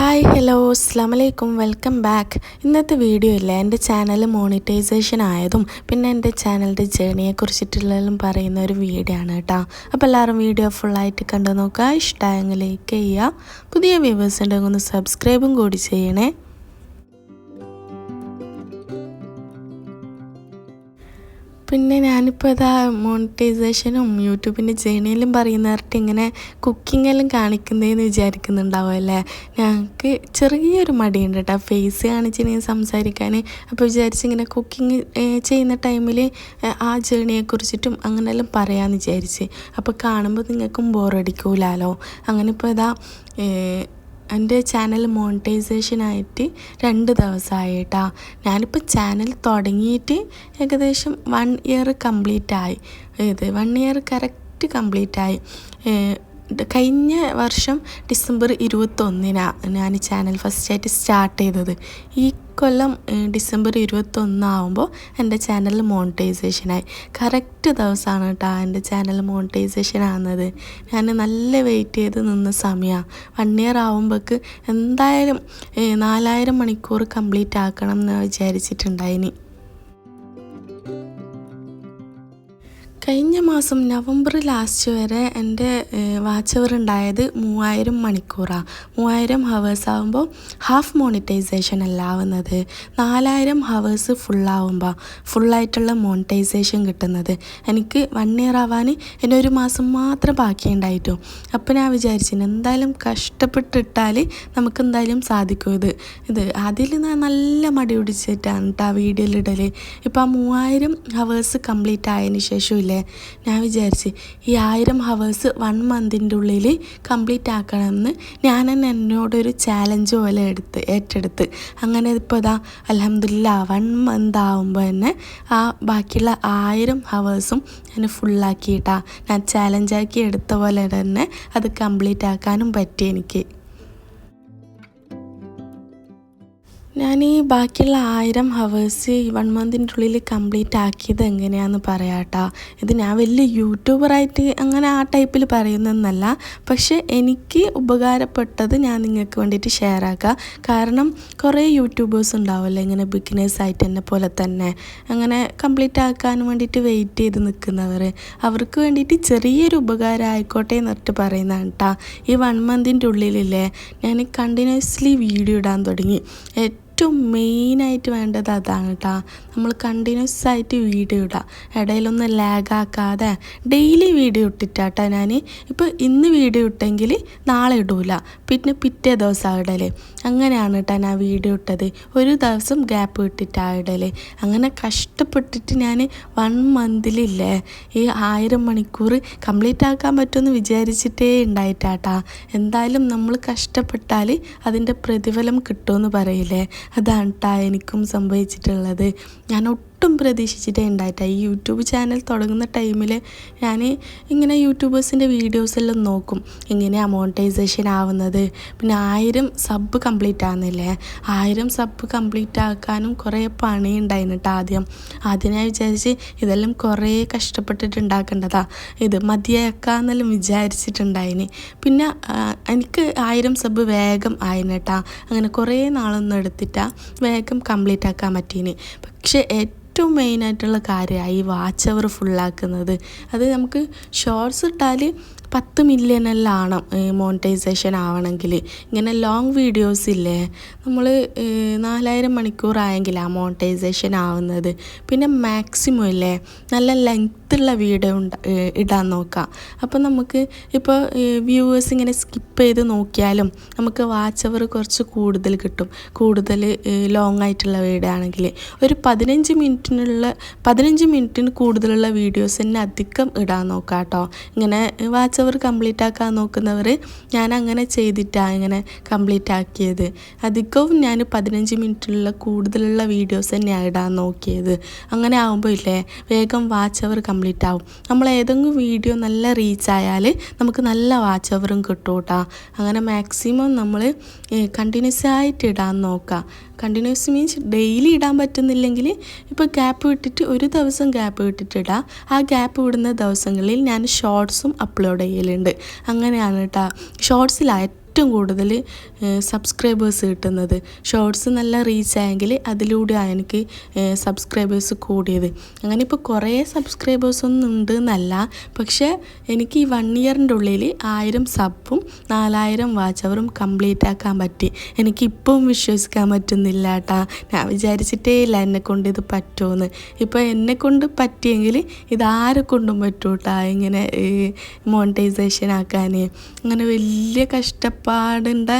Hi hello അസ്സാം വലൈക്കും welcome back ഇന്നത്തെ വീഡിയോ ഇല്ല എന്റെ ചാനൽ മോണിറ്റൈസേഷൻ ആയതും പിന്നെ എന്റെ ചാനലിന്റെ ജേണിയെ കുറിച്ചിട്ടുള്ളതും പറയുന്ന ഒരു വീഡിയോ ആണ് കേട്ടോ അപ്പോൾ എല്ലാവരും വീഡിയോ ഫുള്ളായിട്ട് കണ്ടു നോക്കുക. ഇഷ്ടമായെങ്കിൽ ലൈക്ക് ചെയ്യുക. പുതിയ വ്യൂവേഴ്സ് ഉണ്ടെങ്കിൽ ഒന്ന് സബ്സ്ക്രൈബും കൂടി ചെയ്യണേ. പിന്നെ ഞാനിപ്പോൾ ഇതാ മോണിറ്റൈസേഷനും യൂട്യൂബിന്റെ ജേണിയിലും പറയുന്നവർക്ക് ഇങ്ങനെ കുക്കിങ്ങെല്ലാം കാണിക്കുന്നതെന്ന് വിചാരിക്കുന്നുണ്ടാവും അല്ലേ? ഞങ്ങൾക്ക് ചെറിയൊരു മടിയുണ്ട് കേട്ടോ. ഫേസ് കാണിച്ച് സംസാരിക്കാൻ അപ്പോൾ വിചാരിച്ച് ഇങ്ങനെ കുക്കിങ് ചെയ്യുന്ന ടൈമിൽ ആ ജേണിയെക്കുറിച്ചിട്ടും അങ്ങനെയെല്ലാം പറയാമെന്ന് വിചാരിച്ച്. അപ്പോൾ കാണുമ്പോൾ നിങ്ങൾക്കും ബോറടിക്കൂലാലോ അങ്ങനെ ഇപ്പോൾ ഇതാ എന്റെ ചാനൽ മോണിറ്റൈസേഷനായിട്ട് രണ്ട് ദിവസമായി കേട്ടോ ഞാനിപ്പോൾ ചാനൽ തുടങ്ങിയിട്ട് ഏകദേശം വൺ ഇയർ കംപ്ലീറ്റ് ആയി ഇത് വൺ ഇയർ കറക്റ്റ് കംപ്ലീറ്റ് ആയി കഴിഞ്ഞ വർഷം ഡിസംബർ ഇരുപത്തൊന്നിനാണ് ഞാൻ ചാനൽ ഫസ്റ്റായിട്ട് സ്റ്റാർട്ട് ചെയ്തത്. ഈ കൊല്ലം ഡിസംബർ ഇരുപത്തൊന്നാവുമ്പോൾ എന്റെ ചാനൽ മോണിറ്റൈസേഷനായി കറക്റ്റ് ദിവസമാണ് കേട്ടോ എന്റെ ചാനൽ മോണിറ്റൈസേഷൻ ആകുന്നത് ഞാൻ നല്ല വെയിറ്റ് ചെയ്ത് നിന്ന സമയമാണ് വൺ ഇയർ ആകുമ്പോഴേക്ക് എന്തായാലും നാലായിരം മണിക്കൂർ കംപ്ലീറ്റ് ആക്കണം എന്ന് വിചാരിച്ചിട്ടുണ്ടായിനി. കഴിഞ്ഞ മാസം നവംബർ ലാസ്റ്റ് വരെ എന്റെ വാച്ച് അവർ ഉണ്ടായത് മൂവായിരം മണിക്കൂറാണ് മൂവായിരം ഹവേഴ്സ് ആകുമ്പോൾ ഹാഫ് മോണിറ്റൈസേഷൻ അല്ല ആവുന്നത്. നാലായിരം ഹവേഴ്സ് ഫുള്ളാവുമ്പോൾ ഫുള്ളായിട്ടുള്ള മോണിറ്റൈസേഷൻ കിട്ടുന്നത്. എനിക്ക് വൺ ഇയർ ആവാൻ എന്നെ ഒരു മാസം മാത്രം ബാക്കിയുണ്ടായിട്ടു. അപ്പോൾ ഞാൻ വിചാരിച്ചു എന്തായാലും കഷ്ടപ്പെട്ടിട്ടാൽ നമുക്ക് എന്തായാലും സാധിക്കും ഇത്. ഇത് അതിൽ നല്ല മടി പിടിച്ചിട്ടാണ് കേട്ടോ ആ വീഡിയോയിലിടൽ ഇപ്പോൾ ആ മൂവായിരം ഹവേഴ്സ് കംപ്ലീറ്റ് ആയതിന് ശേഷം ഞാൻ വിചാരിച്ച് ഈ ആയിരം ഹവേഴ്സ് വൺ മന്തിന്റെ ഉള്ളിൽ കംപ്ലീറ്റ് ആക്കണമെന്ന് ഞാൻ തന്നെ എന്നോടൊരു ചാലഞ്ച് പോലെ എടുത്ത് ഏറ്റെടുത്ത്. അങ്ങനെ ഇപ്പോൾ ഇതാ അലഹമില്ല വൺ മന്ത് ആകുമ്പോൾ തന്നെ ആ ബാക്കിയുള്ള ആയിരം ഹവേഴ്സും ഞാൻ ഫുള്ളാക്കിയിട്ടാണ് ഞാൻ ചാലഞ്ചാക്കി എടുത്ത പോലെ തന്നെ അത് കംപ്ലീറ്റ് ആക്കാനും പറ്റി എനിക്ക്. ഞാൻ ഈ ബാക്കിയുള്ള ആയിരം ഹവേഴ്സ് വൺ മന്തിന്റെ ഉള്ളിൽ കംപ്ലീറ്റ് ആക്കിയത് എങ്ങനെയാണെന്ന് പറയാട്ടാ. ഇത് ഞാൻ വലിയ യൂട്യൂബറായിട്ട് അങ്ങനെ ആ ടൈപ്പിൽ പറയുന്നതെന്നല്ല. പക്ഷേ എനിക്ക് ഉപകാരപ്പെട്ടത് ഞാൻ നിങ്ങൾക്ക് വേണ്ടിയിട്ട് ഷെയർ ആക്കാം. കാരണം കുറേ യൂട്യൂബേഴ്സ് ഉണ്ടാവുമല്ലോ ഇങ്ങനെ ബിഗിനേഴ്സ് ആയിട്ട് എന്നെ പോലെ തന്നെ. അങ്ങനെ കംപ്ലീറ്റ് ആക്കാൻ വേണ്ടിയിട്ട് വെയിറ്റ് ചെയ്ത് നിൽക്കുന്നവർ അവർക്ക് വേണ്ടിയിട്ട് ചെറിയൊരു ഉപകാരം ആയിക്കോട്ടെ എന്നിട്ട് പറയുന്നതാണ് കേട്ടോ ഈ വൺ മന്തിന്റെ ഉള്ളിലില്ലേ ഞാൻ കണ്ടിന്യൂസ്ലി വീഡിയോ ഇടാൻ തുടങ്ങി. ഏറ്റവും മെയിനായിട്ട് വേണ്ടത് അതാണ് കേട്ടോ നമ്മൾ കണ്ടിന്യൂസ് ആയിട്ട് വീഡിയോ ഇടുക ഇടയിലൊന്നും ലാഗാക്കാതെ ഡെയിലി വീഡിയോ ഇട്ടിട്ടാട്ടോ ഞാൻ ഇപ്പോൾ ഇന്ന് വീഡിയോ ഇട്ടെങ്കിൽ നാളെ ഇടൂല. പിന്നെ പിറ്റേ ദിവസം ഇടൽ അങ്ങനെയാണ് കേട്ടോ ഞാൻ വീഡിയോ ഇട്ടത്. ഒരു ദിവസം ഗ്യാപ്പ് ഇട്ടിട്ടാണ് ഇടൽ അങ്ങനെ കഷ്ടപ്പെട്ടിട്ട് ഞാൻ വൺ മന്തിലില്ലേ ഈ ആയിരം മണിക്കൂർ കംപ്ലീറ്റ് ആക്കാൻ പറ്റുമെന്ന് വിചാരിച്ചിട്ടേ ഉണ്ടായിട്ടാട്ടാ എന്തായാലും നമ്മൾ കഷ്ടപ്പെട്ടാൽ അതിന്റെ പ്രതിഫലം കിട്ടുമെന്ന് പറയില്ലേ? അതാണ് കേട്ടോ എനിക്കും സംഭവിച്ചിട്ടുള്ളത്. ഞാൻ ഒട്ടും പ്രതീക്ഷിച്ചിട്ടേ ഉണ്ടായിട്ട. ഈ യൂട്യൂബ് ചാനൽ തുടങ്ങുന്ന ടൈമിൽ ഞാൻ ഇങ്ങനെ യൂട്യൂബേഴ്സിന്റെ വീഡിയോസെല്ലാം നോക്കും. എങ്ങനെയാണ് മോണിറ്റൈസേഷൻ ആവുന്നത്? പിന്നെ ആയിരം സബ് കംപ്ലീറ്റ് ആകുന്നില്ലേ ആയിരം സബ് കംപ്ലീറ്റ് ആക്കാനും കുറേ പണി ഉണ്ടായിരുന്നു കേട്ടോ ആദ്യം. ആദ്യം ഞാൻ വിചാരിച്ച് ഇതെല്ലാം കുറേ കഷ്ടപ്പെട്ടിട്ട് ഉണ്ടാക്കേണ്ടതാ. ഇത് മതിയാക്കാന്നെല്ലാം വിചാരിച്ചിട്ടുണ്ടായിന്. പിന്നെ എനിക്ക് ആയിരം സബ് വേഗം ആയിന് കേട്ടോ അങ്ങനെ കുറേ നാളൊന്നും എടുത്തിട്ടാ വേഗം കംപ്ലീറ്റ് ആക്കാൻ പറ്റീന്. പക്ഷേ മെയിനായിട്ടുള്ള കാര്യമാണ് ഈ വാച്ച് അവർ ഫുള്ളാക്കുന്നത് അത് നമുക്ക് ഷോർട്സ് ഇട്ടാൽ പത്ത് മില്യണെല്ലാം ആണം മോണിറ്റൈസേഷൻ ആവണമെങ്കിൽ ഇങ്ങനെ ലോങ് വീഡിയോസ് ഇല്ലേ? നമ്മൾ നാലായിരം മണിക്കൂറായെങ്കിലാണ് മോണിറ്റൈസേഷൻ ആവുന്നത്. പിന്നെ മാക്സിമം ഇല്ലേ? നല്ല ലെങ്ത്തുള്ള വീഡിയോ ഇടാൻ നോക്കാം. അപ്പോൾ നമുക്ക് ഇപ്പോൾ വ്യൂവേഴ്സ് ഇങ്ങനെ സ്കിപ്പ് ചെയ്ത് നോക്കിയാലും നമുക്ക് വാച്ച് അവർ കുറച്ച് കൂടുതൽ കിട്ടും. കൂടുതൽ ലോങ് ആയിട്ടുള്ള വീഡിയോ ആണെങ്കിൽ ഒരു പതിനഞ്ച് മിനിറ്റിനുള്ള പതിനഞ്ച് മിനിറ്റിന് കൂടുതലുള്ള വീഡിയോസ് തന്നെ അധികം ഇടാൻ നോക്കാം കേട്ടോ ഇങ്ങനെ വാച്ച് അവർ കംപ്ലീറ്റ് ആക്കാൻ നോക്കുന്നവർ ഞാൻ അങ്ങനെ ചെയ്തിട്ടാണ് ഇങ്ങനെ കംപ്ലീറ്റ് ആക്കിയത്. അധികവും ഞാൻ പതിനഞ്ച് മിനിറ്റിലുള്ള കൂടുതലുള്ള വീഡിയോസ് തന്നെയാണ് ഇടാൻ നോക്കിയത്. അങ്ങനെ ആകുമ്പോൾ ഇല്ലേ വേഗം വാച്ച് അവർ കംപ്ലീറ്റ് ആവും. നമ്മൾ ഏതെങ്കിലും വീഡിയോ നല്ല റീച്ച് ആയാൽ നമുക്ക് നല്ല വാച്ച് അവറും കിട്ടും കേട്ടോ അങ്ങനെ മാക്സിമം നമ്മൾ കണ്ടിന്യൂസ് ആയിട്ട് ഇടാൻ നോക്കുക കണ്ടിന്യൂസ് മീൻസ് ഡെയിലി ഇടാൻ പറ്റുന്നില്ലെങ്കിൽ ഇപ്പോൾ ഗ്യാപ്പ് വിട്ടിട്ട് ഒരു ദിവസം ഗ്യാപ്പ് വിട്ടിട്ട് വിട്ടിട്ടിടാം ആ ഗ്യാപ്പ് വിടുന്ന ദിവസങ്ങളിൽ ഞാൻ ഷോർട്സും അപ്ലോഡ് ചെയ്യലുണ്ട്. അങ്ങനെയാണ് കേട്ടോ ഷോർട്സിലാണ് ഏറ്റവും കൂടുതൽ സബ്സ്ക്രൈബേഴ്സ് കിട്ടുന്നത്. ഷോർട്സ് നല്ല റീച്ച് ആയെങ്കിൽ അതിലൂടെയാണ് എനിക്ക് സബ്സ്ക്രൈബേഴ്സ് കൂടിയത്. അങ്ങനെ ഇപ്പോൾ കുറേ സബ്സ്ക്രൈബേഴ്സ് ഒന്നും ഉണ്ട് എന്നല്ല പക്ഷേ എനിക്ക് ഈ വൺ ഇയറിന്റെ ഉള്ളിൽ ആയിരം സബും നാലായിരം വാച്ച് അവറും കംപ്ലീറ്റ് ആക്കാൻ പറ്റി. എനിക്ക് വിശ്വസിക്കാൻ പറ്റുന്നില്ല കേട്ടാ ഞാൻ വിചാരിച്ചിട്ടേ ഇല്ല എന്നെ കൊണ്ട് ഇത് പറ്റുമെന്ന് ഇപ്പോൾ എന്നെ കൊണ്ട് പറ്റിയെങ്കിൽ ഇതാരെ കൊണ്ടും പറ്റൂട്ടാ ഇങ്ങനെ മോണിറ്റൈസേഷൻ ആക്കാൻ അങ്ങനെ വലിയ കഷ്ടപ്പാടിന്റെ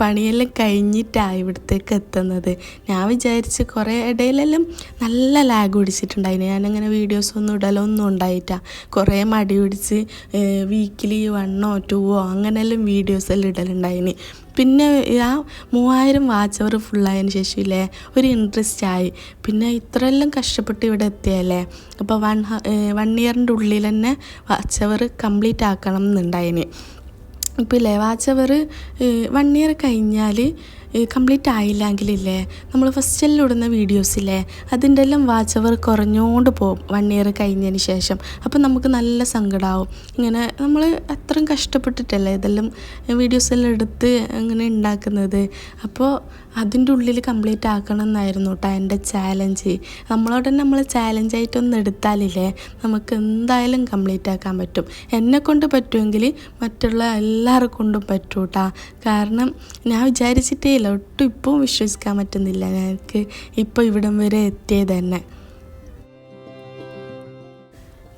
പണിയെല്ലാം കഴിഞ്ഞിട്ടാണ് ഇവിടത്തേക്ക് എത്തുന്നത്. ഞാൻ വിചാരിച്ച് കുറേ ഇടയിലെല്ലാം നല്ല ലാഗ് പിടിച്ചിട്ടുണ്ടായിന്. ഞാനങ്ങനെ വീഡിയോസ് ഒന്നും ഇടലൊന്നും ഉണ്ടായിട്ടാ കുറേ മടി പിടിച്ച് വീക്കിലി വണ്ണോ ടൂവോ അങ്ങനെയെല്ലാം വീഡിയോസ് എല്ലാം ഇടലുണ്ടായിന്. പിന്നെ ആ മൂവായിരം വാച്ച് അവർ ഫുള്ളായതിന് ഇല്ലേ ഒരു ഇൻട്രസ്റ്റ് ആയി. പിന്നെ ഇത്രയെല്ലാം കഷ്ടപ്പെട്ട് ഇവിടെ എത്തിയല്ലേ അപ്പോൾ വൺ വൺ ഇയറിന്റെ ഉള്ളിൽ തന്നെ വാച്ച് അവർ കംപ്ലീറ്റ് ആക്കണം എന്നുണ്ടായിന്. ഇപ്പോൾ വാച്ച് വൺ ഇയർ കഴിഞ്ഞാൽ കംപ്ലീറ്റ് ആയില്ലെങ്കിലില്ലേ നമ്മൾ ഫസ്റ്റിൽ ഇടുന്ന വീഡിയോസില്ലേ അതിന്റെ എല്ലാം വാച്ച് അവർ കുറഞ്ഞുകൊണ്ട് പോകും വൺ ഇയർ കഴിഞ്ഞതിന് ശേഷം. അപ്പം നമുക്ക് നല്ല സങ്കടമാവും ഇങ്ങനെ നമ്മൾ അത്രയും കഷ്ടപ്പെട്ടിട്ടല്ലേ ഇതെല്ലാം വീഡിയോസ് എല്ലാം എടുത്ത് അങ്ങനെ ഉണ്ടാക്കുന്നത് അപ്പോൾ അതിന്റെ ഉള്ളിൽ കംപ്ലീറ്റ് ആക്കണം എന്നായിരുന്നു കേട്ടോ എന്റെ ചാലഞ്ച് നമ്മളോട് തന്നെ നമ്മൾ ചാലഞ്ചായിട്ടൊന്നും എടുത്താലില്ലേ നമുക്ക് എന്തായാലും കംപ്ലീറ്റ് ആക്കാൻ പറ്റും. എന്നെ കൊണ്ട് പറ്റുമെങ്കിൽ മറ്റുള്ള എല്ലാവർക്കും കൊണ്ടും പറ്റൂട്ടാ. കാരണം ഞാൻ വിചാരിച്ചിട്ടേ ഇല്ല ഒട്ടും ഇപ്പം വിശ്വസിക്കാൻ പറ്റുന്നില്ല. ഞങ്ങൾക്ക് ഇപ്പോൾ ഇവിടം വരെ എത്തിയത് തന്നെ.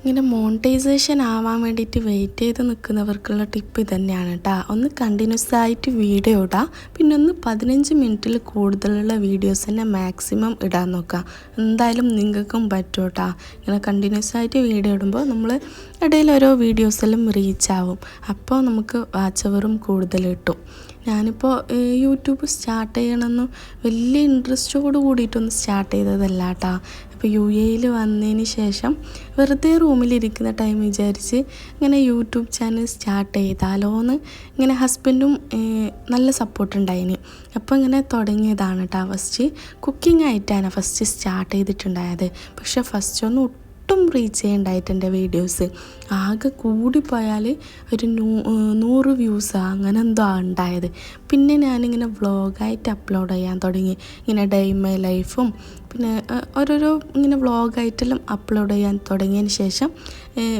ഇങ്ങനെ മോണിറ്റൈസേഷൻ ആവാൻ വേണ്ടിയിട്ട് വെയിറ്റ് ചെയ്ത് നിൽക്കുന്നവർക്കുള്ള ടിപ്പ് ഇതന്നെയാണ് കേട്ടോ ഒന്ന് കണ്ടിന്യൂസ് ആയിട്ട് വീഡിയോ ഇടാം. പിന്നെ ഒന്ന് പതിനഞ്ച് മിനിറ്റിൽ കൂടുതലുള്ള വീഡിയോസ് തന്നെ മാക്സിമം ഇടാൻ നോക്കുക എന്തായാലും നിങ്ങൾക്കും പറ്റും കേട്ടോ ഇങ്ങനെ കണ്ടിന്യൂസ് ആയിട്ട് വീഡിയോ ഇടുമ്പോൾ നമ്മൾ ഇടയിൽ ഓരോ വീഡിയോസെല്ലാം റീച്ച് ആവും. അപ്പോൾ നമുക്ക് വാച്ചവറും കൂടുതൽ കിട്ടും. ഞാനിപ്പോൾ യൂട്യൂബ് സ്റ്റാർട്ട് ചെയ്യണമെന്ന് വലിയ ഇൻട്രസ്റ്റോട് കൂടിയിട്ടൊന്നും സ്റ്റാർട്ട് ചെയ്തതല്ല കേട്ടോ അപ്പോൾ യു എയിൽ വന്നതിന് ശേഷം വെറുതെ റൂമിലിരിക്കുന്ന ടൈം വിചാരിച്ച് ഇങ്ങനെ യൂട്യൂബ് ചാനൽ സ്റ്റാർട്ട് ചെയ്താലോ എന്ന് ഇങ്ങനെ ഹസ്ബൻഡും നല്ല സപ്പോർട്ട് ഉണ്ടായിന് അപ്പോൾ ഇങ്ങനെ തുടങ്ങിയതാണ് കേട്ടോ ഫസ്റ്റ് കുക്കിംഗ് ആയിട്ടാണ് ഫസ്റ്റ് സ്റ്റാർട്ട് ചെയ്തിട്ടുണ്ടായത്. പക്ഷേ ഫസ്റ്റ് ഒന്നും ഒട്ടും റീച്ച് എന്റെ വീഡിയോസ് ആകെ കൂടിപ്പോയാൽ ഒരു നൂ നൂറ് വ്യൂസ് അങ്ങനെ എന്തോ ഉണ്ടായത്. പിന്നെ ഞാനിങ്ങനെ വ്ളോഗായിട്ട് അപ്ലോഡ് ചെയ്യാൻ തുടങ്ങി. ഇങ്ങനെ ഡേ മൈ ലൈഫും പിന്നെ ഓരോരോ ഇങ്ങനെ വ്ളോഗായിട്ടെല്ലാം അപ്ലോഡ് ചെയ്യാൻ തുടങ്ങിയതിന് ശേഷം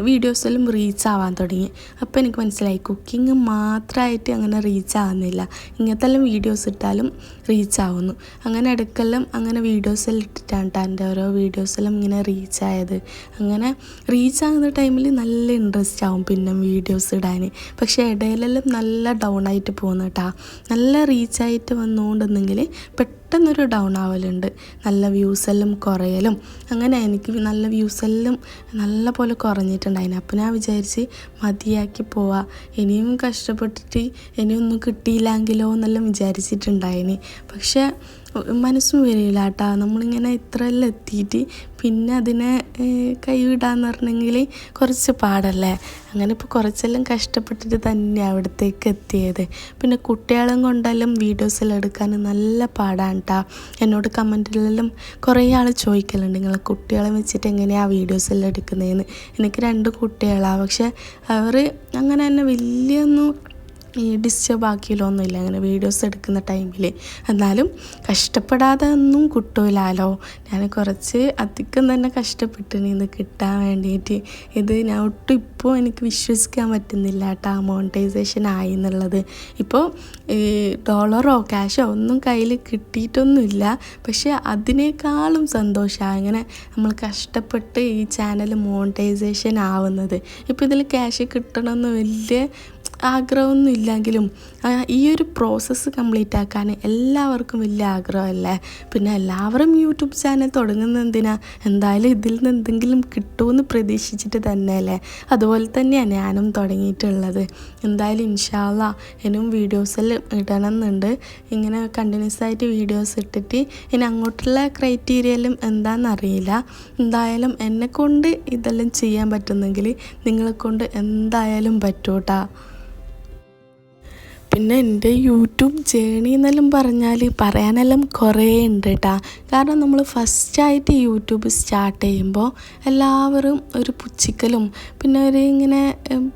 വീഡിയോസെല്ലാം റീച്ച് ആവാൻ തുടങ്ങി. അപ്പോൾ എനിക്ക് മനസ്സിലായി കുക്കിംഗ് മാത്രമായിട്ട് അങ്ങനെ റീച്ച് ആവുന്നില്ല ഇങ്ങനത്തെ എല്ലാം വീഡിയോസ് ഇട്ടാലും റീച്ച് ആവുന്നു അങ്ങനെ ഇടയ്ക്കെല്ലാം അങ്ങനെ വീഡിയോസെല്ലാം ഇട്ടിട്ടാണ് എന്റെ ഓരോ വീഡിയോസെല്ലാം ഇങ്ങനെ റീച്ച് ആയത് അങ്ങനെ റീച്ച് ആകുന്ന ടൈമിൽ നല്ല ഇൻട്രസ്റ്റ് ആവും പിന്നെ വീഡിയോസ് ഇടാൻ പക്ഷേ ഇടയിലെല്ലാം നല്ല ഡൗൺ ആയിട്ട് പോകുന്നു കേട്ടോ നല്ല റീച്ചായിട്ട് വന്നുകൊണ്ടെന്നെങ്കിൽ പെട്ടെന്നൊരു ഡൗൺ ആവലുണ്ട് നല്ല വ്യൂസെല്ലാം കുറയലും. അങ്ങനെ എനിക്ക് നല്ല വ്യൂസെല്ലാം നല്ല പോലെ കുറഞ്ഞിട്ടുണ്ടായിന് അപ്പോൾ ഞാൻ വിചാരിച്ച് മതിയാക്കി പോവാ. ഇനിയും കഷ്ടപ്പെട്ടിട്ട് ഇനിയൊന്നും കിട്ടിയില്ലെങ്കിലോ എന്നെല്ലാം വിചാരിച്ചിട്ടുണ്ടായിന്. പക്ഷേ മനസ്സും വരില്ല കേട്ടോ നമ്മളിങ്ങനെ ഇത്രയെല്ലാം എത്തിയിട്ട് പിന്നെ അതിനെ കൈവിടാന്ന് പറഞ്ഞെങ്കിൽ കുറച്ച് പാടല്ലേ? അങ്ങനെ ഇപ്പോൾ കുറച്ചെല്ലാം കഷ്ടപ്പെട്ടിട്ട് തന്നെ അവിടത്തേക്ക് എത്തിയത്. പിന്നെ കുട്ടികളും കൊണ്ടെല്ലാം വീഡിയോസെല്ലാം എടുക്കാൻ നല്ല പാടാണ് കേട്ടോ എന്നോട് കമന്റിലെല്ലാം കുറേ ആൾ ചോദിക്കലുണ്ട്. നിങ്ങൾ കുട്ടികളെ വെച്ചിട്ട് എങ്ങനെയാണ് വീഡിയോസെല്ലാം എടുക്കുന്നതെന്ന് എനിക്ക് രണ്ട് കുട്ടികളാണ് പക്ഷെ അവർ അങ്ങനെ തന്നെ വലിയൊന്നും ഡിസ്റ്റർബ് ആക്കിയില്ലൊന്നുമില്ല അങ്ങനെ വീഡിയോസ് എടുക്കുന്ന ടൈമിൽ എന്നാലും കഷ്ടപ്പെടാതെ ഒന്നും കിട്ടൂലാലോ. ഞാൻ കുറച്ച് അധികം തന്നെ കഷ്ടപ്പെട്ടിനി ഇത് കിട്ടാൻ വേണ്ടിയിട്ട് ഇത് ഞാൻ ഒട്ടും ഇപ്പോൾ എനിക്ക് വിശ്വസിക്കാൻ പറ്റുന്നില്ല. കേട്ടോ മോണിറ്റൈസേഷൻ ആയി എന്നുള്ളത്. ഇപ്പോൾ ഡോളറോ ക്യാഷോ ഒന്നും കയ്യിൽ കിട്ടിയിട്ടൊന്നുമില്ല. പക്ഷേ അതിനേക്കാളും സന്തോഷമാണ് അങ്ങനെ നമ്മൾ കഷ്ടപ്പെട്ട് ഈ ചാനൽ മോണിറ്റൈസേഷൻ ആവുന്നത്. ഇപ്പോൾ ഇതിൽ ക്യാഷ് കിട്ടണമെന്ന് വലിയ ആഗ്രഹമൊന്നും ഇല്ലെങ്കിലും ഈ ഒരു പ്രോസസ്സ് കംപ്ലീറ്റ് ആക്കാൻ എല്ലാവർക്കും വലിയ ആഗ്രഹമല്ലേ? പിന്നെ എല്ലാവരും യൂട്യൂബ് ചാനൽ തുടങ്ങുന്ന എന്തിനാ എന്തായാലും ഇതിൽ നിന്ന് എന്തെങ്കിലും കിട്ടുമെന്ന് പ്രതീക്ഷിച്ചിട്ട് തന്നെയല്ലേ? അതുപോലെ തന്നെയാണ് ഞാനും തുടങ്ങിയിട്ടുള്ളത്. എന്തായാലും ഇൻഷാല്ല ഇനിയും വീഡിയോസിൽ ഇടണം എന്നുണ്ട് ഇങ്ങനെ കണ്ടിന്യൂസ് ആയിട്ട് വീഡിയോസ് ഇട്ടിട്ട് ഇനി അങ്ങോട്ടുള്ള ക്രൈറ്റീരിയലും എന്താണെന്നറിയില്ല. എന്തായാലും എന്നെ കൊണ്ട് ഇതെല്ലാം ചെയ്യാൻ പറ്റുന്നെങ്കിൽ നിങ്ങളെ കൊണ്ട് എന്തായാലും പറ്റൂട്ടാ. പിന്നെ എന്റെ യൂട്യൂബ് ജേണി എന്നെല്ലാം പറഞ്ഞാൽ പറയാനെല്ലാം കുറേ ഉണ്ട് കേട്ടാ കാരണം നമ്മൾ ഫസ്റ്റായിട്ട് യൂട്യൂബ് സ്റ്റാർട്ട് ചെയ്യുമ്പോൾ എല്ലാവരും ഒരു പുച്ഛിക്കലും പിന്നെ ഒരു ഇങ്ങനെ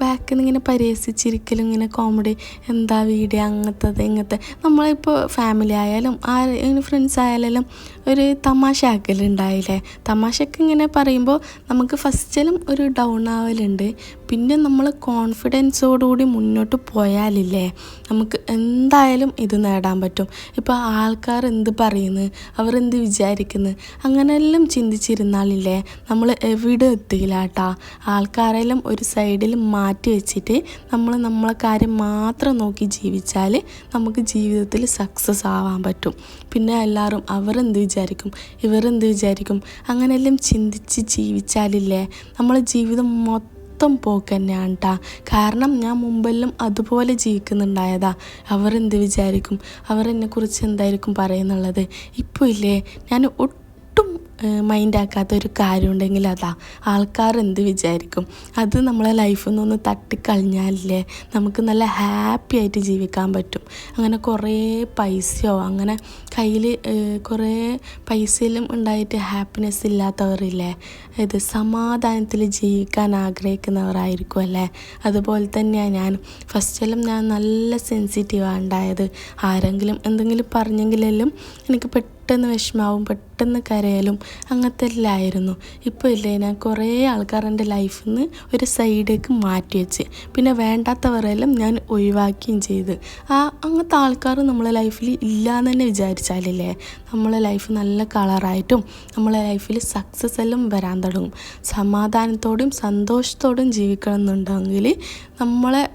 ബാക്കിൽ നിന്ന് ഇങ്ങനെ പരിഹസിച്ചിരിക്കലും ഇങ്ങനെ കോമഡി എന്താ വീഡിയോ അങ്ങനത്തത് ഇങ്ങനത്തെ. നമ്മളിപ്പോൾ ഫാമിലി ആയാലും ആ ഫ്രണ്ട്സ് ആയാലും ഒരു തമാശ ആക്കലുണ്ടായില്ലേ തമാശക്ക് ഇങ്ങനെ പറയുമ്പോൾ നമുക്ക് ഫസ്റ്റിലും ഒരു ഡൗൺ ആവലുണ്ട്. പിന്നെ നമ്മൾ കോൺഫിഡൻസോടുകൂടി മുന്നോട്ട് പോയാലില്ലേ? നമുക്ക് എന്തായാലും ഇത് നേടാൻ പറ്റും. ഇപ്പോൾ ആൾക്കാർ എന്ത് പറയുന്നു? അവർ എന്ത് വിചാരിക്കുന്നു? അങ്ങനെയെല്ലാം ചിന്തിച്ചിരുന്നാലില്ലേ? നമ്മൾ എവിടെ എത്തിയില്ല കേട്ടാ ആൾക്കാരെല്ലാം ഒരു സൈഡിൽ മാറ്റി വെച്ചിട്ട് നമ്മൾ നമ്മളെ കാര്യം മാത്രം നോക്കി ജീവിച്ചാൽ നമുക്ക് ജീവിതത്തിൽ സക്സസ് ആവാൻ പറ്റും. പിന്നെ എല്ലാവരും അവരെന്ത് വിചാരിക്കും. ഇവരെന്ത് വിചാരിക്കും? അങ്ങനെയെല്ലാം ചിന്തിച്ച് ജീവിച്ചാലില്ലേ? നമ്മളെ ജീവിതം മൊത്തം മൊത്തം പോക്ക് തന്നെയാണ് കാരണം ഞാൻ മുമ്പെല്ലാം അതുപോലെ ജീവിക്കുന്നുണ്ടായതാ. അവരെന്ത് വിചാരിക്കും? അവർ എന്നെക്കുറിച്ച് എന്തായിരിക്കും പറയുന്നുള്ളത്? ഇപ്പോൾ ഇല്ലേ? ഞാൻ ഒട്ടും മൈൻഡാക്കാത്ത ഒരു കാര്യമുണ്ടെങ്കിൽ അതാ ആൾക്കാർ എന്ത് വിചാരിക്കും? അത് നമ്മളെ ലൈഫിൽ നിന്നൊന്ന് തട്ടിക്കളഞ്ഞാലേ നമുക്ക് നല്ല ഹാപ്പി ആയിട്ട് ജീവിക്കാൻ പറ്റും. അങ്ങനെ കുറേ പൈസയോ അങ്ങനെ കയ്യിൽ കുറേ പൈസയിലും ഉണ്ടായിട്ട് ഹാപ്പിനെസ് ഇല്ലാത്തവരില്ലേ? ഇത് സമാധാനത്തിൽ ജീവിക്കാൻ ആഗ്രഹിക്കുന്നവരായിരിക്കും അല്ലേ? അതുപോലെ തന്നെയാണ് ഞാൻ. ഫസ്റ്റെല്ലാം ഞാൻ നല്ല സെൻസിറ്റീവാണ് ഉണ്ടായത്. ആരെങ്കിലും എന്തെങ്കിലും പറഞ്ഞെങ്കിലെല്ലാം എനിക്ക് പെട്ടെന്ന് വിഷമാവും പെട്ടെന്ന് കരയലും അങ്ങനത്തെ എല്ലാം ആയിരുന്നു ഇപ്പോൾ ഇല്ലേ ഞാൻ കുറേ ആൾക്കാർ എന്റെ ലൈഫിൽ നിന്ന് ഒരു സൈഡേക്ക് മാറ്റി വെച്ച്. പിന്നെ വേണ്ടാത്തവരെല്ലാം ഞാൻ ഒഴിവാക്കുകയും ചെയ്ത്. ആ അങ്ങനത്തെ ആൾക്കാർ നമ്മളെ ലൈഫിൽ ഇല്ല എന്ന് തന്നെ വിചാരിച്ചാലില്ലേ? നമ്മളെ ലൈഫ് നല്ല കളറായിട്ടും നമ്മളെ ലൈഫിൽ സക്സസ് എല്ലാം വരാൻ തുടങ്ങും. സമാധാനത്തോടും സന്തോഷത്തോടും ജീവിക്കണം എന്നുണ്ടെങ്കിൽ നമ്മളെ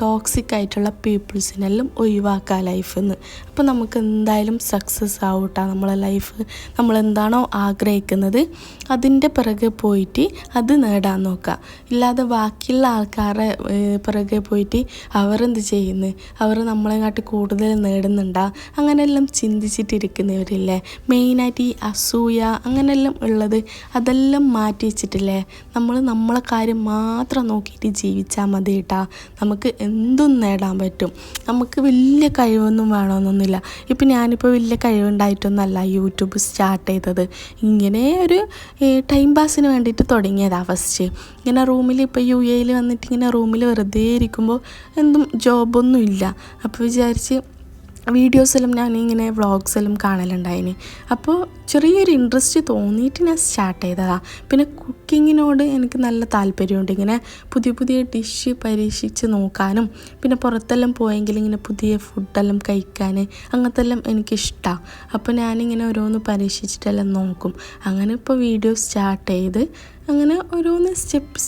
ടോക്സിക് ആയിട്ടുള്ള പീപ്പിൾസിനെല്ലാം ഒഴിവാക്കുക ലൈഫിൽ നിന്ന് അപ്പോൾ നമുക്ക് എന്തായാലും സക്സസ് ആവട്ടെ നമ്മളെ ലൈഫ് നമ്മൾ എന്താണോ ആഗ്രഹിക്കുന്നത് അതിന്റെ പിറകെ പോയിട്ട് അത് നേടാൻ നോക്കുക. ഇല്ലാതെ ബാക്കിയുള്ള ആൾക്കാരെ പിറകെ പോയിട്ട് അവരെന്ത് ചെയ്യുന്നു? അവർ നമ്മളെക്കാട്ടി കൂടുതൽ നേടുന്നുണ്ടാ? അങ്ങനെയെല്ലാം ചിന്തിച്ചിട്ടിരിക്കുന്നവരില്ലേ? മെയിനായിട്ട് ഈ അസൂയ അങ്ങനെയെല്ലാം ഉള്ളത് അതെല്ലാം മാറ്റി വെച്ചിട്ടില്ലേ? നമ്മൾ നമ്മളെ കാര്യം മാത്രം നോക്കിയിട്ട് ജീവിച്ചാൽ മതി കേട്ടാ. നമുക്ക് എന്തും നേടാൻ പറ്റും. നമുക്ക് വലിയ കഴിവൊന്നും വേണമെന്നൊന്നുമില്ല. ഇപ്പം ഞാനിപ്പോൾ വലിയ കഴിവുണ്ടായിട്ടൊന്നല്ല യൂട്യൂബ് സ്റ്റാർട്ട് ചെയ്തത്. ഇങ്ങനെ ഒരു ടൈം പാസിന് വേണ്ടിയിട്ട് തുടങ്ങിയതാണ് ഫസ്റ്റ് ഇങ്ങനെ റൂമിൽ ഇപ്പോൾ യു എയിൽ വന്നിട്ട് ഇങ്ങനെ റൂമിൽ വെറുതെ ഇരിക്കുമ്പോൾ എന്തും ജോബൊന്നും ഇല്ല അപ്പോൾ വിചാരിച്ച് വീഡിയോസെല്ലാം ഇങ്ങനെ വ്ളോഗ്സിലും കാണലുണ്ടായിന്. അപ്പോൾ ചെറിയൊരു ഇൻട്രസ്റ്റ് തോന്നിയിട്ട് ഞാൻ സ്റ്റാർട്ട് ചെയ്തതാണ് പിന്നെ കുക്കിങ്ങിനോട് എനിക്ക് നല്ല താല്പര്യമുണ്ട്. ഇങ്ങനെ പുതിയ പുതിയ ഡിഷ് പരീക്ഷിച്ച് നോക്കാനും പിന്നെ പുറത്തെല്ലാം പോയെങ്കിൽ ഇങ്ങനെ പുതിയ ഫുഡെല്ലാം കഴിക്കാൻ അങ്ങനത്തെ എല്ലാം എനിക്കിഷ്ടമാണ് അപ്പോൾ ഞാനിങ്ങനെ ഓരോന്ന് പരീക്ഷിച്ചിട്ടെല്ലാം നോക്കും. അങ്ങനെ ഇപ്പോൾ വീഡിയോ സ്റ്റാർട്ട് ചെയ്ത് അങ്ങനെ ഓരോന്ന് സ്റ്റെപ്പ്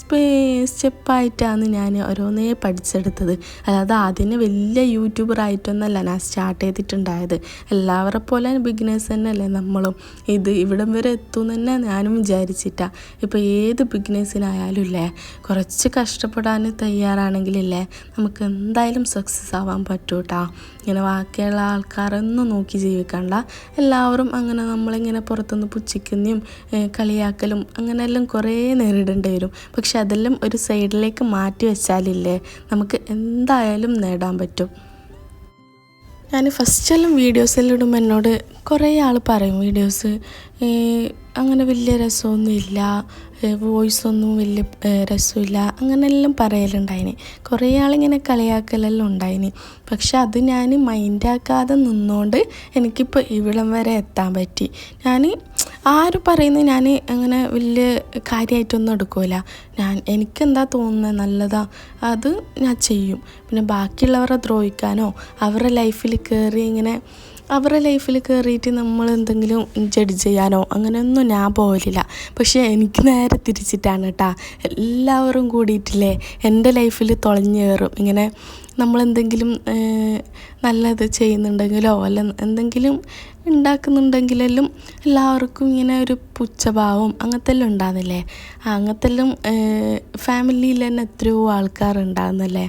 സ്റ്റെപ്പായിട്ടാണ് ഞാൻ ഓരോന്നേ പഠിച്ചെടുത്തത്. അതായത് ആദ്യം വലിയ യൂട്യൂബർ ആയിട്ടൊന്നുമല്ല ഞാൻ സ്റ്റാർട്ട് ചെയ്തിട്ടുണ്ടായത്. എല്ലാവരെ പോലെ ബിഗിനേഴ്സ് തന്നെയല്ലേ നമ്മളും. ഇത് ഇവിടം വരെ എത്തും തന്നെ ഞാനും വിചാരിച്ചിട്ടാ. ഇപ്പോൾ ഏത് ബിഗിനേഴ്സിനായാലും ഇല്ലേ കുറച്ച് കഷ്ടപ്പെടാൻ തയ്യാറാണെങ്കിലില്ലേ നമുക്ക് എന്തായാലും സക്സസ് ആവാൻ പറ്റൂ കേട്ടോ ഇങ്ങനെ ബാക്കിയുള്ള ആൾക്കാരൊന്നും നോക്കി ജീവിക്കണ്ട. എല്ലാവരും അങ്ങനെ നമ്മളിങ്ങനെ പുറത്തുനിന്ന് പുച്ഛിക്കുന്നതും കളിയാക്കലും അങ്ങനെയെല്ലാം കുറേ നേരിടേണ്ടി വരും. പക്ഷെ അതെല്ലാം ഒരു സൈഡിലേക്ക് മാറ്റി വെച്ചാലില്ലേ നമുക്ക് എന്തായാലും നേടാൻ പറ്റും. ഞാൻ ഫസ്റ്റെല്ലാം വീഡിയോസെല്ലാം ഇടുമ്പോൾ എന്നോട് കുറേ ആൾ പറയും വീഡിയോസ് അങ്ങനെ വലിയ രസമൊന്നുമില്ല വോയിസ് ഒന്നും വലിയ രസമില്ല അങ്ങനെയെല്ലാം പറയലുണ്ടായിന്. കുറേ ആളിങ്ങനെ കളിയാക്കലെല്ലാം ഉണ്ടായിന്. പക്ഷെ അത് ഞാൻ മൈൻഡാക്കാതെ നിന്നുകൊണ്ട് എനിക്കിപ്പോൾ ഇവിടം വരെ എത്താൻ പറ്റി. ഞാൻ ആരും പറയുന്നത് ഞാൻ അങ്ങനെ വലിയ കാര്യമായിട്ടൊന്നും എടുക്കില്ല ഞാൻ എനിക്കെന്താ തോന്നുന്നത് നല്ലതാ അത് ഞാൻ ചെയ്യും. പിന്നെ ബാക്കിയുള്ളവരെ ദ്രോഹിക്കാനോ അവരുടെ ലൈഫിൽ കയറി ഇങ്ങനെ അവരുടെ ലൈഫിൽ കയറിയിട്ട് നമ്മൾ എന്തെങ്കിലും ജഡ്ജ് ചെയ്യാനോ അങ്ങനെയൊന്നും ഞാൻ പോകലില്ല പക്ഷേ എനിക്ക് നേരെ തിരിച്ചിട്ടാണ് കേട്ടോ എല്ലാവരും കൂടിയിട്ടില്ലേ എന്റെ ലൈഫിൽ തുളഞ്ഞു കയറും ഇങ്ങനെ നമ്മളെന്തെങ്കിലും നല്ലത് ചെയ്യുന്നുണ്ടെങ്കിലോ അല്ല എന്തെങ്കിലും ഉണ്ടാക്കുന്നുണ്ടെങ്കിലെല്ലാം എല്ലാവർക്കും ഇങ്ങനെ ഒരു പുച്ഛഭാവം അങ്ങനത്തെ എല്ലാം ഉണ്ടാകുന്നില്ലേ അങ്ങനത്തെ എല്ലാം ഫാമിലിയിൽ തന്നെ എത്രയോ ആൾക്കാരുണ്ടാകുന്നല്ലേ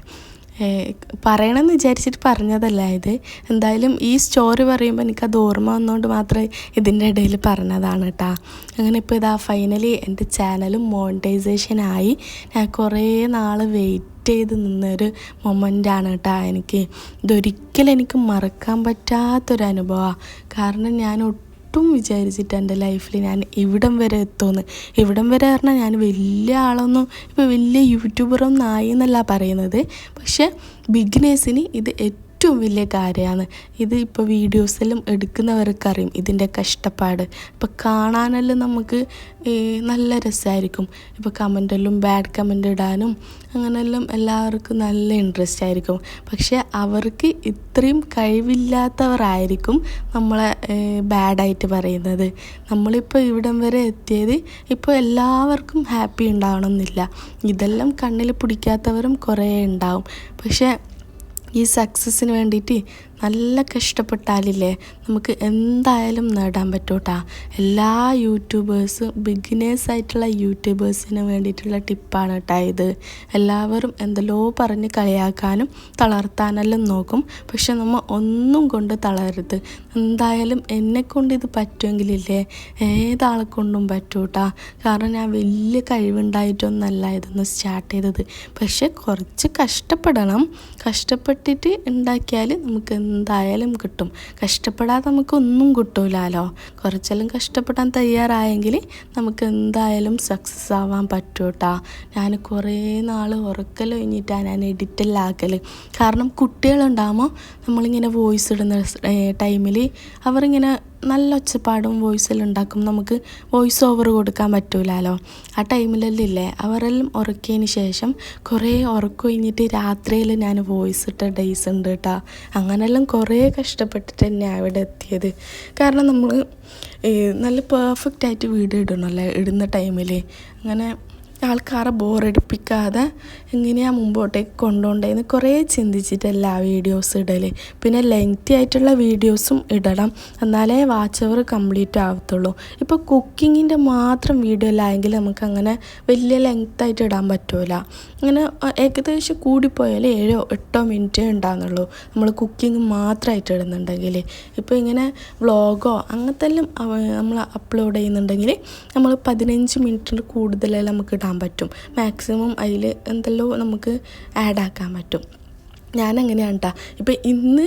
പറയണമെന്ന് വിചാരിച്ചിട്ട് പറഞ്ഞതല്ല ഇത്. എന്തായാലും ഈ സ്റ്റോറി പറയുമ്പോൾ എനിക്കത് ഓർമ്മ വന്നുകൊണ്ട് മാത്രമേ ഇതിന്റെ ഇടയിൽ പറഞ്ഞതാണ് കേട്ടോ അങ്ങനെ ഇപ്പോൾ ഇതാ ഫൈനലി എന്റെ ചാനലും മോണിറ്റൈസേഷനായി ഞാൻ കുറേ നാൾ വെയിറ്റ് ചെയ്ത് നിന്നൊരു മൊമെന്റാണ് കേട്ടോ എനിക്ക്. ഇതൊരിക്കലും എനിക്ക് മറക്കാൻ പറ്റാത്തൊരു അനുഭവമാണ് കാരണം ഞാൻ ഒട്ടും വിചാരിച്ചിട്ട് എന്റെ ലൈഫിൽ ഞാൻ ഇവിടം വരെ എത്തുമെന്ന്. ഇവിടം വരെ പറഞ്ഞാൽ ഞാൻ വലിയ ആളൊന്നും ഇപ്പോൾ വലിയ യൂട്യൂബറൊന്നും ആയി എന്നല്ല പറയുന്നത്. പക്ഷേ ബിഗിനേഴ്സിന് ഇത് ഏറ്റവും വലിയ കാര്യമാണ്. ഇത് ഇപ്പോൾ വീഡിയോസെല്ലാം എടുക്കുന്നവർക്കറിയും ഇതിന്റെ കഷ്ടപ്പാട്. ഇപ്പോൾ കാണാനെല്ലാം നമുക്ക് നല്ല രസമായിരിക്കും. ഇപ്പോൾ കമന്റെല്ലാം ബാഡ് കമന്റ് ഇടാനും അങ്ങനെല്ലാം എല്ലാവർക്കും നല്ല ഇൻട്രസ്റ്റ് ആയിരിക്കും. പക്ഷേ അവർക്ക് ഇത്രയും കഴിവില്ലാത്തവരായിരിക്കും നമ്മളെ ബാഡായിട്ട് പറയുന്നത്. നമ്മളിപ്പോൾ ഇവിടം വരെ എത്തിയത് ഇപ്പോൾ എല്ലാവർക്കും ഹാപ്പി ഉണ്ടാവണമെന്നില്ല. ഇതെല്ലാം കണ്ണിൽ പിടിക്കാത്തവരും കുറേ ഉണ്ടാവും. പക്ഷേ ഈ സക്സസ്സിന് വേണ്ടിയിട്ട് നല്ല കഷ്ടപ്പെട്ടാലില്ലേ? നമുക്ക് എന്തായാലും നേടാൻ പറ്റൂട്ടാ. എല്ലാ യൂട്യൂബേഴ്സും ബിഗിനേഴ്സ് ആയിട്ടുള്ള യൂട്യൂബേഴ്സിന് വേണ്ടിയിട്ടുള്ള ടിപ്പാണ് കേട്ടോ ഇത്. എല്ലാവരും എന്തെല്ലോ പറഞ്ഞ് കളിയാക്കാനും തളർത്താനെല്ലാം നോക്കും. പക്ഷെ നമ്മൾ ഒന്നും കൊണ്ട് തളരരുത്. എന്തായാലും എന്നെ കൊണ്ട് ഇത് പറ്റുമെങ്കിലില്ലേ? ഏതാളെ കൊണ്ടും പറ്റൂട്ടാ. കാരണം ഞാൻ വലിയ കഴിവുണ്ടായിട്ടൊന്നല്ല ഇതൊന്ന് സ്റ്റാർട്ട് ചെയ്തത്. പക്ഷെ കുറച്ച് കഷ്ടപ്പെടണം. കഷ്ടപ്പെട്ടിട്ട് ഉണ്ടാക്കിയാൽ നമുക്ക് എന്തായാലും കിട്ടും. കഷ്ടപ്പെടാതെ നമുക്കൊന്നും കിട്ടൂലല്ലോ കുറച്ചെല്ലാം കഷ്ടപ്പെടാൻ തയ്യാറായെങ്കിൽ നമുക്ക് എന്തായാലും സക്സസ് ആവാൻ പറ്റൂട്ടാ. ഞാൻ കുറേ നാൾ ഉറക്കൽ കഴിഞ്ഞിട്ടാണ് ഞാൻ എഡിറ്റെല്ലാം ആക്കൽ കാരണം കുട്ടികളുണ്ടാകുമ്പോൾ നമ്മളിങ്ങനെ വോയിസ് ഇടുന്ന ടൈമിൽ അവരിങ്ങനെ നല്ല ഒച്ചപ്പാടും വോയിസെല്ലാം ഉണ്ടാക്കും. നമുക്ക് വോയിസ് ഓവർ കൊടുക്കാൻ പറ്റൂലല്ലോ ആ ടൈമിലെല്ലാം ഇല്ലേ അവരെല്ലാം ഉറക്കിയതിന് ശേഷം കുറേ ഉറക്കം കഴിഞ്ഞിട്ട് രാത്രിയിൽ ഞാൻ വോയിസ് ഇട്ട ഡേയ്സ് ഉണ്ട് കേട്ടോ അങ്ങനെല്ലാം കുറേ കഷ്ടപ്പെട്ടിട്ട് തന്നെയാണ് അവിടെ എത്തിയത്. കാരണം നമ്മൾ നല്ല പെർഫെക്റ്റ് ആയിട്ട് വീഡിയോ ഇടണമല്ലേ? ഇടുന്ന ടൈമിൽ അങ്ങനെ ആൾക്കാരെ ബോറടിപ്പിക്കാതെ എങ്ങനെയാണ് മുമ്പോട്ടേക്ക് കൊണ്ടുപോകേണ്ടതെന്ന് കുറേ ചിന്തിച്ചിട്ടല്ല ആ വീഡിയോസ് ഇടൽ പിന്നെ ലെങ്തി ആയിട്ടുള്ള വീഡിയോസും ഇടണം. എന്നാലേ വാച്ച് അവർ കംപ്ലീറ്റ് ആവത്തുള്ളൂ. ഇപ്പോൾ കുക്കിങ്ങിന്റെ മാത്രം വീഡിയോ അല്ലായെങ്കിൽ നമുക്ക് അങ്ങനെ വലിയ ലെങ്ത് ആയിട്ട് ഇടാൻ പറ്റില്ല അങ്ങനെ ഏകദേശം കൂടിപ്പോയാൽ ഏഴോ എട്ടോ മിനിറ്റ് ഉണ്ടാകുന്നുള്ളൂ നമ്മൾ കുക്കിംഗ് മാത്രമായിട്ട് ഇടുന്നുണ്ടെങ്കിൽ ഇപ്പോൾ ഇങ്ങനെ വ്ളോഗോ അങ്ങനത്തെ എല്ലാം നമ്മൾ അപ്ലോഡ് ചെയ്യുന്നുണ്ടെങ്കിൽ നമ്മൾ പതിനഞ്ച് മിനിറ്റിൽ കൂടുതലായി നമുക്ക് ഇടാൻ പറ്റും. മാക്സിമം അതിൽ എന്തെല്ലോ നമുക്ക് ആഡ് ആക്കാൻ പറ്റും. ഞാൻ അങ്ങനെയാണ് കേട്ടോ ഇപ്പോൾ ഇന്ന്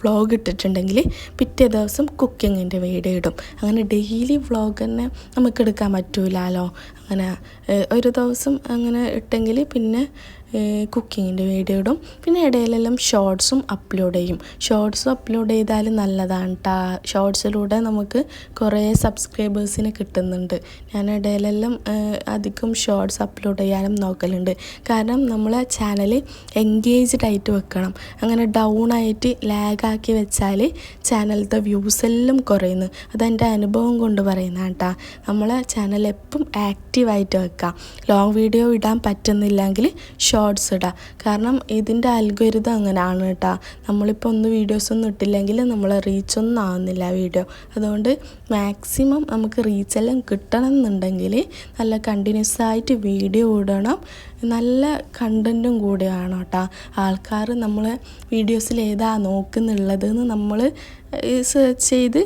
വ്ളോഗ് ഇട്ടിട്ടുണ്ടെങ്കിൽ പിറ്റേ ദിവസം കുക്കിങ്ങിന്റെ വീഡിയോ ഇടും. അങ്ങനെ ഡെയിലി വ്ളോഗ് തന്നെ നമുക്ക് എടുക്കാൻ പറ്റൂലല്ലോ അങ്ങനെ ഒരു ദിവസം അങ്ങനെ ഇട്ടെങ്കിൽ പിന്നെ കുക്കിങ്ങിന്റെ വീഡിയോ ഇടും. പിന്നെ ഇടയിലെല്ലാം ഷോർട്സും അപ്ലോഡ് ചെയ്യും. ഷോർട്സ് അപ്ലോഡ് ചെയ്താൽ നല്ലതാണ് ടാ ഷോർട്സിലൂടെ നമുക്ക് കുറേ സബ്സ്ക്രൈബേഴ്സിന് കിട്ടുന്നുണ്ട്. ഞാൻ ഇടയിലെല്ലാം അധികം ഷോർട്സ് അപ്ലോഡ് ചെയ്യാനും നോക്കലുണ്ട്. കാരണം നമ്മളെ ചാനൽ എൻഗേജ്ഡ് ആയിട്ട് വെക്കണം. അങ്ങനെ ഡൗൺ ആയിട്ട് ലാഗാക്കി വെച്ചാൽ ചാനലത്തെ വ്യൂസ് എല്ലാം കുറയുന്നു. അതെന്റെ അനുഭവം കൊണ്ട് പറയുന്നതാണ് കേട്ടോ നമ്മളെ ചാനൽ എപ്പം ആക്റ്റീവായിട്ട് വെക്കാം. ലോങ് വീഡിയോ ഇടാൻ പറ്റുന്നില്ലെങ്കിൽ ഷോർട്സ് ഇടുക കാരണം ഇതിന്റെ അൽഗോരിതം അങ്ങനെയാണ് കേട്ടോ. നമ്മളിപ്പോൾ ഒന്ന് വീഡിയോസ് ഒന്നും ഇട്ടില്ലെങ്കിൽ നമ്മൾ റീച്ചൊന്നും ആവുന്നില്ല വീഡിയോ അതുകൊണ്ട് മാക്സിമം നമുക്ക് റീച്ചെല്ലാം കിട്ടണം എന്നുണ്ടെങ്കിൽ നല്ല കണ്ടിന്യൂസ് ആയിട്ട് വീഡിയോ ഇടണം. നല്ല കണ്ടന്റും കൂടെയാണ് കേട്ടോ. ആൾക്കാർ നമ്മൾ വീഡിയോസിൽ ഏതാ നോക്കുന്നുള്ളതെന്ന് നമ്മൾ സെർച്ച് ചെയ്ത്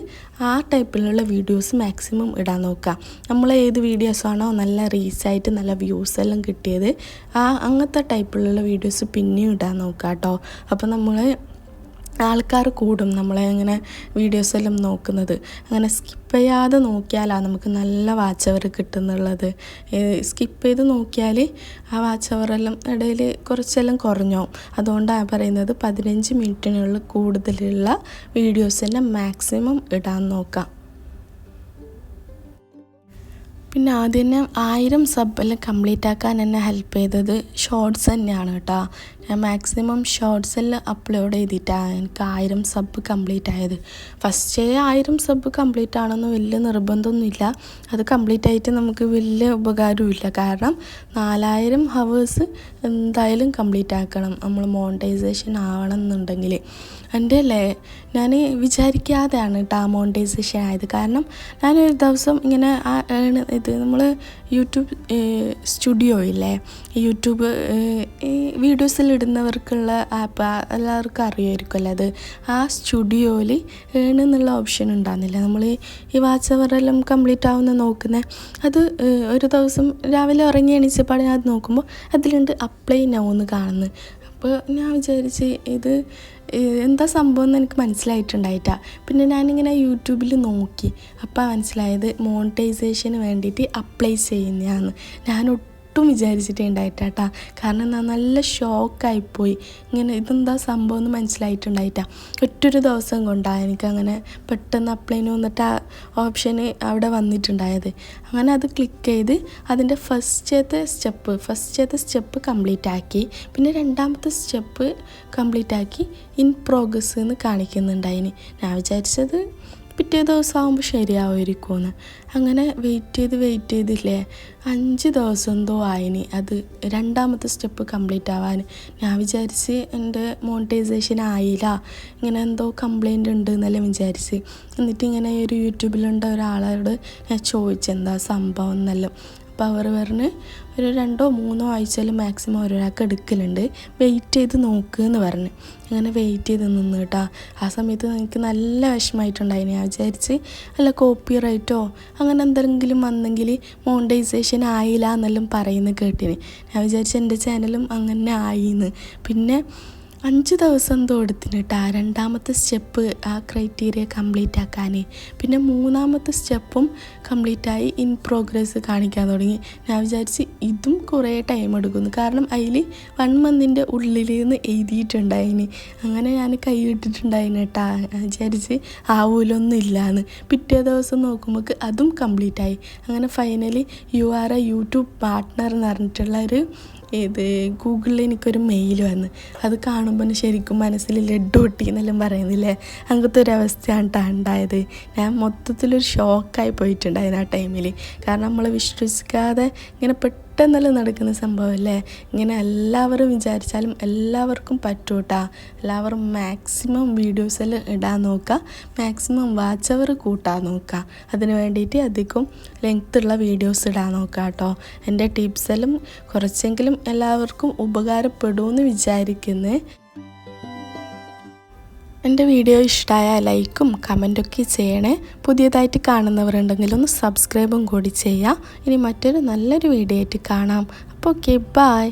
ആ ടൈപ്പിലുള്ള വീഡിയോസ് മാക്സിമം ഇടാൻ നോക്കുക. നമ്മൾ ഏത് വീഡിയോസാണോ നല്ല റീച്ചായിട്ട് നല്ല വ്യൂസ് എല്ലാം കിട്ടിയത് ആ അങ്ങനത്തെ ടൈപ്പിലുള്ള വീഡിയോസ് പിന്നെയും ഇടാൻ നോക്കുക കേട്ടോ. അപ്പോൾ നമ്മൾ ആൾക്കാർ കൂടും നമ്മളെ അങ്ങനെ വീഡിയോസ് എല്ലാം നോക്കുന്നത്. അങ്ങനെ സ്കിപ്പ് ചെയ്യാതെ നോക്കിയാലാണ് നമുക്ക് നല്ല വാച്ച് അവർ കിട്ടുന്നുള്ളത്. സ്കിപ്പ് ചെയ്ത് നോക്കിയാൽ ആ വാച്ച് അവറെല്ലാം ഇടയിൽ കുറച്ചെല്ലാം കുറഞ്ഞോ? അതുകൊണ്ടാണ് പറയുന്നത് പതിനഞ്ച് മിനിറ്റിനുള്ളിൽ കൂടുതലുള്ള വീഡിയോസ് തന്നെ മാക്സിമം ഇടാൻ നോക്കാം. പിന്നെ ആദ്യം തന്നെ ആയിരം സബ്ബെല്ലാം കംപ്ലീറ്റ് ആക്കാൻ എന്നെ ഹെൽപ്പ് ചെയ്തത് ഷോർട്സ് തന്നെയാണ് കേട്ടോ. ഞാൻ മാക്സിമം ഷോർട്സ് എല്ലാം അപ്ലോഡ് ചെയ്തിട്ടാണ് എനിക്ക് ആയിരം സബ് കംപ്ലീറ്റ് ആയത്. ഫസ്റ്റേ ആയിരം സബ് കംപ്ലീറ്റ് ആണെന്ന് വലിയ നിർബന്ധമൊന്നുമില്ല. അത് കംപ്ലീറ്റ് ആയിട്ട് നമുക്ക് വലിയ ഉപകാരമില്ല കാരണം നാലായിരം ഹവേഴ്സ് എന്തായാലും കംപ്ലീറ്റ് ആക്കണം. നമ്മൾ മോണിറ്റൈസേഷൻ ആവണം എന്നുണ്ടെങ്കിൽ എന്റെ അല്ലേ ഞാൻ വിചാരിക്കാതെയാണ് കേട്ടോ മോണിറ്റൈസേഷൻ ആയത്. കാരണം ഞാനൊരു ദിവസം ഇങ്ങനെ ഇത് നമ്മൾ യൂട്യൂബ് സ്റ്റുഡിയോ ഇല്ലേ? യൂട്യൂബ് ഈ വീഡിയോസിൽ ഇടുന്നവർക്കുള്ള ആപ്പ് എല്ലാവർക്കും അറിയുമായിരിക്കുമല്ലോ അത്. ആ സ്റ്റുഡിയോയിൽ ഏണെന്നുള്ള ഓപ്ഷൻ ഉണ്ടാകുന്നില്ല നമ്മൾ ഈ വാച്ച് അവറെല്ലാം കംപ്ലീറ്റ് ആവുന്ന നോക്കുന്നത് അത് ഒരു ദിവസം രാവിലെ ഉറങ്ങി എണീച്ചപ്പാട് ഞാൻ അത് നോക്കുമ്പോൾ അതിലുണ്ട് അപ്ലൈ നൗ എന്ന് കാണുന്നത് അപ്പോൾ ഞാൻ വിചാരിച്ച് ഇത് എന്താ സംഭവം എന്ന് എനിക്ക് മനസ്സിലായിട്ടുണ്ടായിട്ട. പിന്നെ ഞാനിങ്ങനെ യൂട്യൂബിൽ നോക്കി. അപ്പോൾ മനസ്സിലായത് മോണിറ്റൈസേഷന് വേണ്ടിയിട്ട് അപ്ലൈ ചെയ്യുന്നതാണ് ഞാൻ ഒട്ടും വിചാരിച്ചിട്ടേ ഉണ്ടായിട്ടാ. കാരണം ഞാൻ നല്ല ഷോക്കായിപ്പോയി ഇങ്ങനെ ഇതെന്താ സംഭവം എന്ന് മനസ്സിലായിട്ടുണ്ടായിട്ട. ഒറ്റൊരു ദിവസം കൊണ്ടാണ് എനിക്കങ്ങനെ പെട്ടെന്ന് അപ്ലൈന് വന്നിട്ട് ആ ഓപ്ഷന് അവിടെ വന്നിട്ടുണ്ടായത്. അങ്ങനെ അത് ക്ലിക്ക് ചെയ്ത് അതിന്റെ ഫസ്റ്റത്തെ സ്റ്റെപ്പ് ഫസ്റ്റത്തെ സ്റ്റെപ്പ് കംപ്ലീറ്റ് ആക്കി. പിന്നെ രണ്ടാമത്തെ സ്റ്റെപ്പ് കംപ്ലീറ്റ് ആക്കി ഇൻ പ്രോഗ്രസ് എന്ന് കാണിക്കുന്നുണ്ടായിന്. ഞാൻ വിചാരിച്ചത് പിറ്റേ ദിവസം ആകുമ്പോൾ ശരിയാവുമായിരിക്കുമെന്ന്. അങ്ങനെ വെയിറ്റ് ചെയ്ത് വെയിറ്റ് ചെയ്തില്ലേ? അഞ്ച് ദിവസം എന്തോ ആയിന്. അത് രണ്ടാമത്തെ സ്റ്റെപ്പ് കംപ്ലീറ്റ് ആവാൻ. ഞാൻ വിചാരിച്ച് എന്റെ മോണിറ്റൈസേഷൻ ആയില്ല. ഇങ്ങനെ എന്തോ കംപ്ലൈന്റ് ഉണ്ട് എന്നെല്ലാം വിചാരിച്ച്. എന്നിട്ട് ഇങ്ങനെ ഒരു യൂട്യൂബിലുണ്ട ഒരാളോട് ഞാൻ ചോദിച്ചെന്താ സംഭവം? എന്നെല്ലാം. അവർ പറഞ്ഞ് ഒരു രണ്ടോ മൂന്നോ ആഴ്ചയിൽ മാക്സിമം ഒരാൾക്ക് എടുക്കലുണ്ട്. വെയിറ്റ് ചെയ്ത് നോക്കുക എന്ന് പറഞ്ഞ്. അങ്ങനെ വെയിറ്റ് ചെയ്ത് നിന്ന് കേട്ടോ ആ സമയത്ത് എനിക്ക് നല്ല വിഷമമായിട്ടുണ്ടായിന്. ഞാൻ വിചാരിച്ച് അല്ല കോപ്പി റൈറ്റോ അങ്ങനെ എന്തെങ്കിലും വന്നെങ്കിൽ മോണിറ്റൈസേഷൻ ആയില്ല എന്നെല്ലാം പറയുന്നത് കേട്ടിന്. ഞാൻ വിചാരിച്ചു എന്റെ ചാനലും അങ്ങനെ ആയിന്ന്. പിന്നെ അഞ്ച് ദിവസം എന്തോ എടുത്തിന് കേട്ടോ രണ്ടാമത്തെ സ്റ്റെപ്പ് ആ ക്രൈറ്റീരിയ കംപ്ലീറ്റ് ആക്കാൻ പിന്നെ മൂന്നാമത്തെ സ്റ്റെപ്പും കംപ്ലീറ്റ് ആയി ഇൻ പ്രോഗ്രസ് കാണിക്കാൻ തുടങ്ങി. ഞാൻ വിചാരിച്ച് ഇതും കുറേ ടൈം എടുക്കുന്നു. കാരണം അതിൽ വൺ മന്തിന്റെ ഉള്ളിൽ നിന്ന് എഴുതിയിട്ടുണ്ടായിന്. അങ്ങനെ ഞാൻ കൈ ഇട്ടിട്ടുണ്ടായിന് കേട്ടാ വിചാരിച്ച് ആവൂലൊന്നും പിറ്റേ ദിവസം നോക്കുമ്പോൾ അതും കംപ്ലീറ്റ് ആയി. അങ്ങനെ finally you are a YouTube partner എന്ന് പറഞ്ഞിട്ടുള്ള ഒരു ഇത് ഗൂഗിളിൽ എനിക്കൊരു മെയിൽ വന്ന് അത് കാണുമ്പോൾ ശരിക്കും മനസ്സിൽ ലഡ്ഡു പൊട്ടി എന്നെല്ലാം പറയുന്നില്ലേ? അങ്ങനത്തെ ഒരു അവസ്ഥയാണ് ഉണ്ടായത്. ഞാൻ മൊത്തത്തിലൊരു ഷോക്കായി പോയിട്ടുണ്ടായിരുന്നു ആ ടൈമിൽ കാരണം നമ്മൾ വിശ്വസിക്കാതെ ഇങ്ങനെ പെട്ടെന്നെല്ലാം നടക്കുന്ന സംഭവമല്ലേ ഇങ്ങനെ എല്ലാവരും വിചാരിച്ചാലും എല്ലാവർക്കും പറ്റൂട്ടാ. എല്ലാവരും മാക്സിമം വീഡിയോസെല്ലാം ഇടാൻ നോക്കുക മാക്സിമം വാച്ച് അവർ കൂട്ടാൻ നോക്കുക അതിന് വേണ്ടിയിട്ട് അധികം ലെങ്ത്തുള്ള വീഡിയോസ് ഇടാൻ നോക്കുക കേട്ടോ എന്റെ ടിപ്സെല്ലാം കുറച്ചെങ്കിലും എല്ലാവർക്കും ഉപകാരപ്പെടുമെന്ന് വിചാരിക്കുന്നു. എന്റെ വീഡിയോ ഇഷ്ടമായ ലൈക്കും കമന്റൊക്കെ ചെയ്യണേ. പുതിയതായിട്ട് കാണുന്നവരുണ്ടെങ്കിൽ ഒന്ന് സബ്സ്ക്രൈബും കൂടി ചെയ്യാം ഇനി മറ്റൊരു നല്ലൊരു വീഡിയോ ആയിട്ട് കാണാം. അപ്പോൾ ഓക്കെ ബായ്